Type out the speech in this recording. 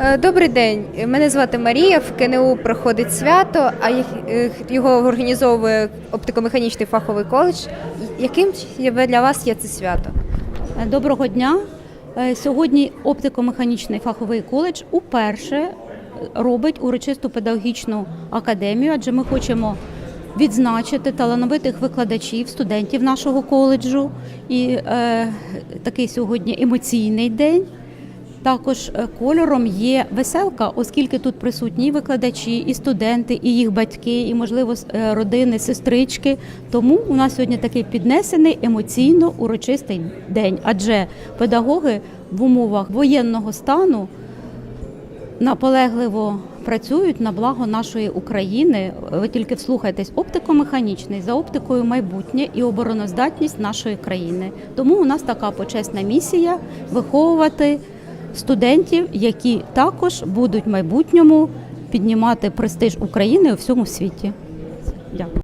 Е, Добрий день. Мене звати Марія. В КНУ проходить свято, а його організовує оптикомеханічний фаховий коледж. Яким для вас є це свято? Е, Доброго дня. Е, Сьогодні оптико-механічний фаховий коледж уперше робить урочисту педагогічну академію, адже ми хочемо відзначити талановитих викладачів, студентів нашого коледжу. І е, такий сьогодні емоційний день. Також е, кольором є веселка, оскільки тут присутні викладачі, і студенти, і їх батьки, і, можливо, е, родини, сестрички. Тому у нас сьогодні такий піднесений емоційно урочистий день, адже педагоги в умовах воєнного стану наполегливо працюють на благо нашої України. Ви тільки вслухайтесь, оптико-механічний за оптикою майбутнє і обороноздатність нашої країни. Тому у нас така почесна місія виховувати студентів, які також будуть в майбутньому піднімати престиж України у всьому світі. Дякую.